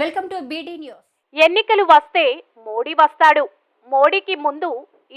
Welcome to beedi news ఎన్నికలు వస్తే మోడీ వస్తాడు. మోడీకి ముందు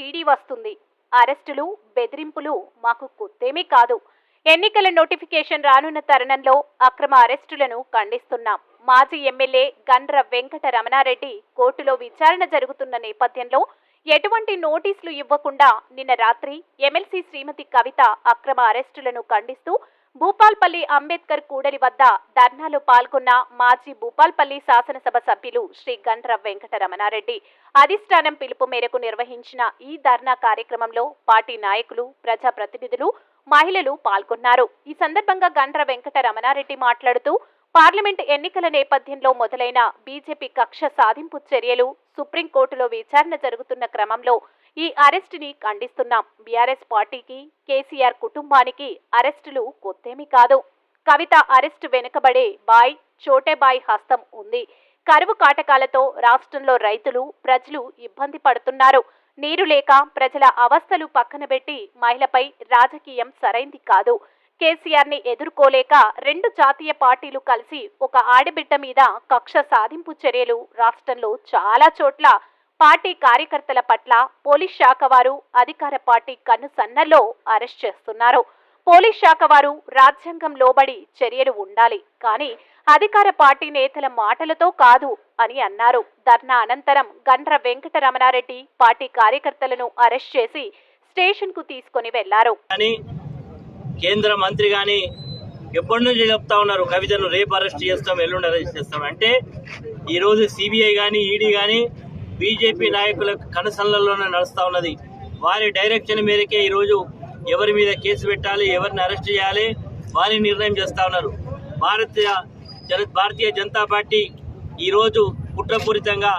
ఈడీ వస్తుంది. అరెస్టులు బెదిరింపులు మాకు కొత్తేమీ కాదు. ఎన్నికల నోటిఫికేషన్ రానున్న తరుణంలో అక్రమ అరెస్టులను ఖండిస్తున్నాం. మాజీ ఎమ్మెల్యే గండ్ర వెంకట రమణారెడ్డి కోర్టులో విచారణ జరుగుతున్న నేపథ్యంలో ఎటువంటి నోటీసులు ఇవ్వకుండా నిన్న రాత్రి ఎమ్మెల్సీ శ్రీమతి కవిత అక్రమ అరెస్టులను ఖండిస్తూ భూపాల్పల్లి అంబేద్కర్ కూడలి వద్ద ధర్నాలో పాల్గొన్న మాజీ భూపాల్పల్లి శాసనసభ సభ్యులు శ్రీ గండ్ర వెంకట రమణారెడ్డి అధిష్టానం పిలుపు మేరకు నిర్వహించిన ఈ ధర్నా కార్యక్రమంలో పార్టీ నాయకులు ప్రజాప్రతినిధులు మహిళలు పాల్గొన్నారు. ఈ సందర్భంగా గండ్ర వెంకట రమణారెడ్డి మాట్లాడుతూ పార్లమెంట్ ఎన్నికల నేపథ్యంలో మొదలైన బీజేపీ కక్ష సాధింపు చర్యలు సుప్రీంకోర్టులో విచారణ జరుగుతున్న క్రమంలో ఈ అరెస్టుని ఖండిస్తున్నాం. బీఆర్ఎస్ పార్టీకి కేసీఆర్ కుటుంబానికి అరెస్టులు కొత్తేమీ కాదు. కవిత అరెస్టు వెనుకబడే బాయ్ చోటేబాయ్ హస్తం ఉంది. కరువు కాటకాలతో రాష్ట్రంలో రైతులు ప్రజలు ఇబ్బంది పడుతున్నారు. నీరు లేక ప్రజల అవస్థలు పక్కన పెట్టి మహిళపై రాజకీయం సరైంది కాదు. కేసీఆర్ని ఎదుర్కోలేక రెండు జాతీయ పార్టీలు కలిసి ఒక ఆడబిడ్డ మీద కక్ష సాధింపు చర్యలు రాష్ట్రంలో చాలా చోట్ల పార్టీ కార్యకర్తల పట్ల పోలీస్ శాఖ వారు అధికార పార్టీ కన్ను సన్నల్లో అరెస్ట్ చేస్తున్నారు. పోలీస్ శాఖ వారు రాజ్యాంగం లోబడి చర్యలు ఉండాలి. కానీ అధికార పార్టీ నేతల మాటలతో కాదు అని అన్నారు. ధర్నా అనంతరం గండ్ర వెంకటరమణారెడ్డి పార్టీ కార్యకర్తలను అరెస్ట్ చేసి స్టేషన్కు తీసుకుని వెళ్ళారు. కేంద్ర మంత్రి గాని ఎప్పటి నుంచి చెప్తా ఉన్నారు కవితను రేపు అరెస్ట్ చేస్తాం ఎల్లుండి అరెస్ట్ చేస్తాం. అంటే ఈరోజు సిబిఐ కానీ ఈడీ కానీ బీజేపీ నాయకుల కనసనలలోనే నడుస్తూ ఉన్నది. వారి డైరెక్షన్ మేరకే ఈరోజు ఎవరి మీద కేసు పెట్టాలి ఎవరిని అరెస్ట్ చేయాలి వారి నిర్ణయం చేస్తా ఉన్నారు. భారతీయ జన భారతీయ జనతా పార్టీ ఈరోజు కుట్రపూరితంగా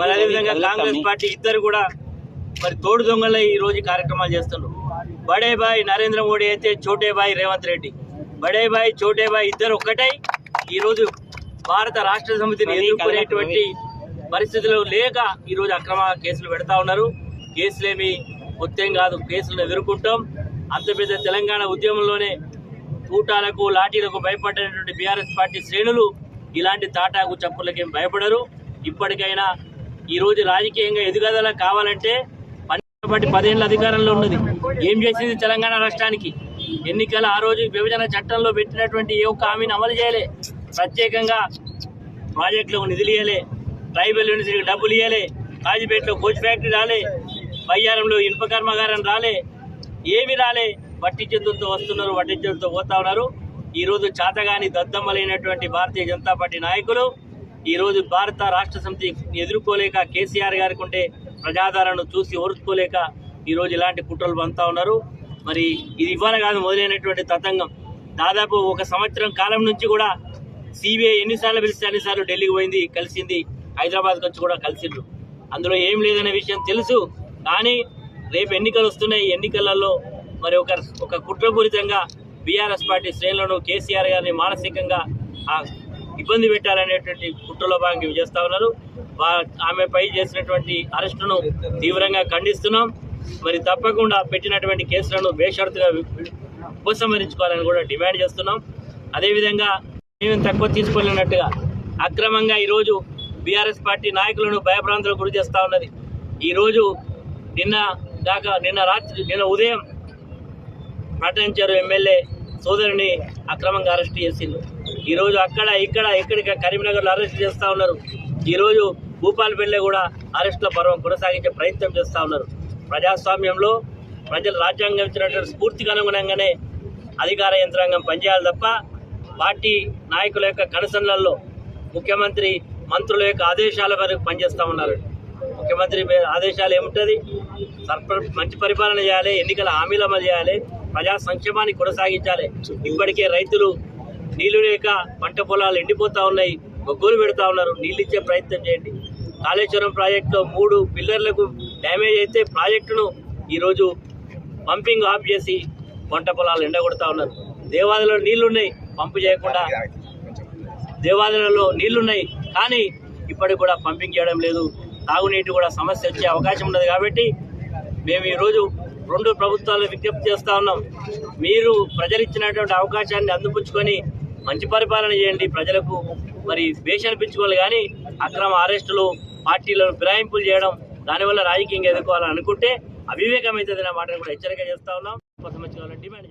మరి అదేవిధంగా కాంగ్రెస్ పార్టీ ఇద్దరు కూడా మరి తోడు దొంగలై ఈ రోజు కార్యక్రమాలు చేస్తున్నారు. బడే బాయ్ నరేంద్ర మోడీ అయితే చోటే బాయ్ రేవంత్ రెడ్డి. బడే బాయ్ చోటే బాయ్ ఇద్దరు ఒక్కటై ఈ రోజు భారత రాష్ట్ర సమితిని ఎదుర్కొనేటువంటి పరిస్థితులు లేక ఈరోజు అక్రమ కేసులు పెడతా ఉన్నారు. కేసులేమి కొత్తేం కాదు కేసులను ఎదుర్కొంటాం. అంత పెద్ద తెలంగాణ ఉద్యమంలోనే తూటాలకు లాఠీలకు భయపడినటువంటి బీఆర్ఎస్ పార్టీ శ్రేణులు ఇలాంటి తాటాకు చప్పులకేం భయపడరు. ఇప్పటికైనా ఈరోజు రాజకీయంగా ఎదుగుదల కావాలంటే పన్నెండు పదేళ్ళ అధికారంలో ఉన్నది. ఏం చేసింది తెలంగాణ రాష్ట్రానికి? ఎన్నికల ఆ రోజు విభజన చట్టంలో పెట్టినటువంటి ఏ ఒక్క హామీని అమలు చేయలే. ప్రత్యేకంగా ప్రాజెక్టులకు నిధులు ట్రైబల్ యూనివర్సిటీకి డబ్బులు ఇవ్వాలి కాజీపేటలో కోచ్ ఫ్యాక్టరీ రాలే. బయ్యారంలో ఇనుప కర్మగారం రాలే. ఏమి రాలే. వట్టి వస్తున్నారు వట్టి పోతా ఉన్నారు. ఈరోజు చాతగాని దద్దమ్మలైనటువంటి భారతీయ జనతా పార్టీ నాయకులు ఈరోజు భారత రాష్ట్ర సమితి ఎదుర్కోలేక కేసీఆర్ గారికి ఉంటే ప్రజాదరణను చూసి ఓర్చుకోలేక ఈరోజు ఇలాంటి కుట్రలు పంతా ఉన్నారు. మరి ఇది ఇవ్వాలి కాదు మొదలైనటువంటి తతంగం. దాదాపు ఒక సంవత్సరం కాలం నుంచి కూడా సిబిఐ ఎన్నిసార్లు పిలిస్తే అన్నిసార్లు ఢిల్లీకి పోయింది కలిసింది. హైదరాబాద్కి వచ్చి కూడా కలిసిండ్రు అందులో ఏం లేదనే విషయం తెలుసు కానీ రేపు ఎన్నికలు వస్తున్నాయి. ఎన్నికలలో మరి ఒక ఒక కుట్రపూరితంగా బీఆర్ఎస్ పార్టీ శ్రేణులను కేసీఆర్ గారిని మానసికంగా ఇబ్బంది పెట్టాలనేటువంటి కుట్రలో భాగంగా చేస్తూ ఉన్నారు. వా- ఆమెపై చేసినటువంటి అరెస్టును తీవ్రంగా ఖండిస్తున్నాం. మరి తప్పకుండా పెట్టినటువంటి కేసులను బేషరతుగా ఉపసంహరించుకోవాలని కూడా డిమాండ్ చేస్తున్నాం. అదేవిధంగా మేము తక్కువ తీసుకోలేనట్టుగా అక్రమంగా ఈరోజు బీఆర్ఎస్ పార్టీ నాయకులను భయభ్రాంతులకు గురి చేస్తూ ఉన్నది. ఈరోజు నిన్న దాకా నిన్న రాత్రి నిన్న ఉదయం ప్రకటించారు ఎమ్మెల్యే సోదరుని అక్రమంగా అరెస్ట్ చేసిండు ఈరోజు అక్కడ ఇక్కడ ఇక్కడికి కరీంనగర్లో అరెస్ట్ చేస్తూ ఉన్నారు. ఈరోజు భూపాలపల్లి కూడా అరెస్టుల పర్వం కొనసాగించే ప్రయత్నం చేస్తూ ఉన్నారు. ప్రజాస్వామ్యంలో ప్రజలు రాజ్యాంగం ఇచ్చినటువంటి స్ఫూర్తికి అనుగుణంగానే అధికార యంత్రాంగం పనిచేయాలి తప్ప పార్టీ నాయకుల యొక్క కనసనలలో ముఖ్యమంత్రి మంత్రుల యొక్క ఆదేశాల వరకు పనిచేస్తూ ఉన్నారు. ముఖ్యమంత్రి ఆదేశాలు ఏముంటుంది? సర్ప మంచి పరిపాలన చేయాలి ఎన్నికల హామీల అమలు చేయాలి ప్రజా సంక్షేమాన్ని కొనసాగించాలి. ఇప్పటికే రైతులు నీళ్ళు లేక పంట పొలాలు ఎండిపోతా ఉన్నాయి గొగ్గులు పెడతా ఉన్నారు. నీళ్ళు ఇచ్చే ప్రయత్నం చేయండి. కాళేశ్వరం ప్రాజెక్టులో మూడు పిల్లర్లకు డ్యామేజ్ అయితే ప్రాజెక్టును ఈరోజు పంపింగ్ ఆఫ్ చేసి పంట పొలాలు ఎండగొడతా ఉన్నారు. దేవాలయంలో నీళ్ళున్నాయి పంపు చేయకుండా. దేవాలయాలలో నీళ్ళున్నాయి కానీ ఇప్పటికి కూడా పంపింగ్ చేయడం లేదు. తాగునీటి కూడా సమస్య వచ్చే అవకాశం ఉన్నది కాబట్టి మేము ఈరోజు రెండు ప్రభుత్వాలు విజ్ఞప్తి చేస్తూ ఉన్నాం. మీరు ప్రజలు ఇచ్చినటువంటి అవకాశాన్ని అందిపుచ్చుకొని మంచి పరిపాలన చేయండి ప్రజలకు. మరి వేష అనిపించుకోవాలి కానీ అక్రమ అరెస్టులు పార్టీలను ఫిరాయింపులు చేయడం దానివల్ల రాజకీయంగా ఎదుర్కోవాలని అనుకుంటే అవివేకం అవుతుంది అనే మాటను కూడా హెచ్చరిక చేస్తా ఉన్నాం. ఉపసంహరించుకోవాలని డిమాండ్